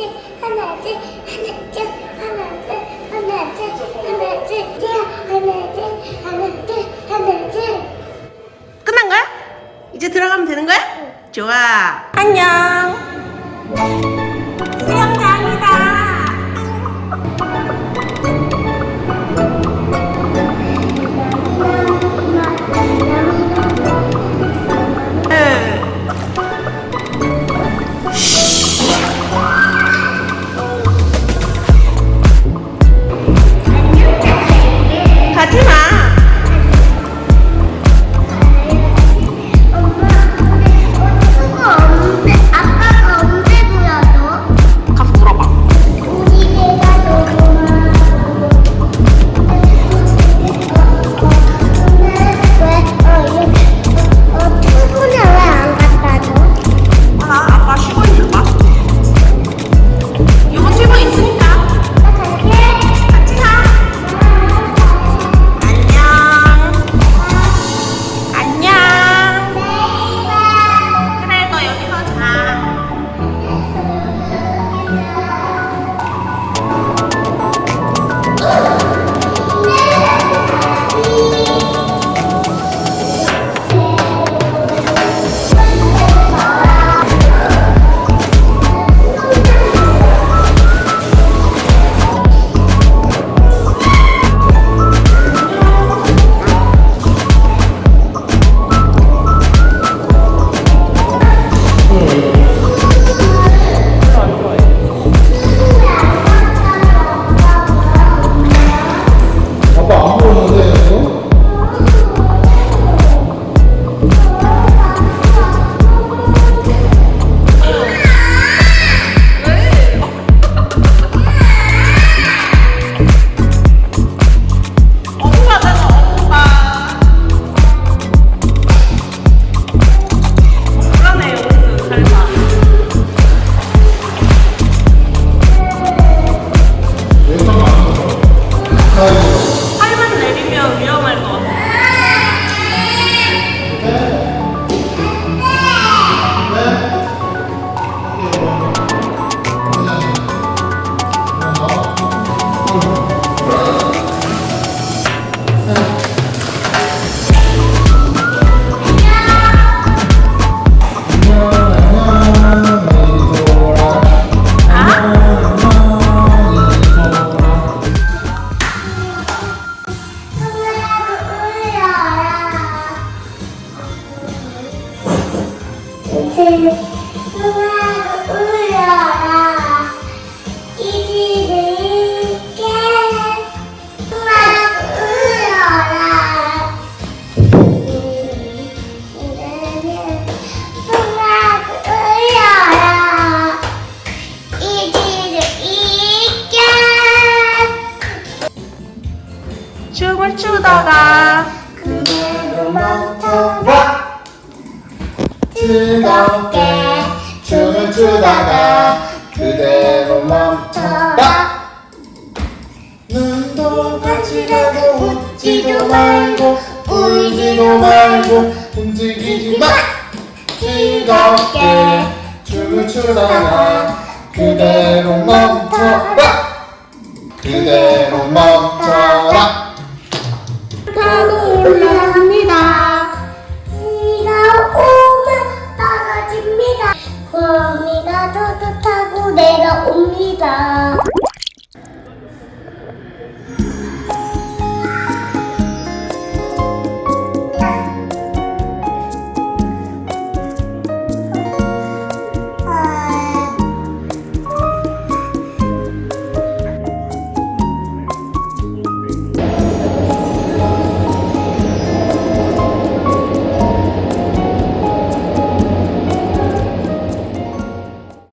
둘, 하나, 둘, 하나, 둘, 하나, 둘, 하나, 둘, 하나, 둘, 둘, 하나, 둘, 하나, 둘, 하나, 둘. 끝난 거야? 이제 들어가면 되는 거야? 좋아. 안녕. 팔만 내리면 위험할 누나도 울려라 이 있게 울려라 누나도 울려라 이 집에 있게 춤을 추다가 그대로 멈춰라 즐겁게 춤을 추다가 그대로 멈춰라. 눈도 같이라고 웃지도 말고 울지도 말고 움직이지 마. 즐겁게 춤을 추다가 그대로 멈춰 Yeah.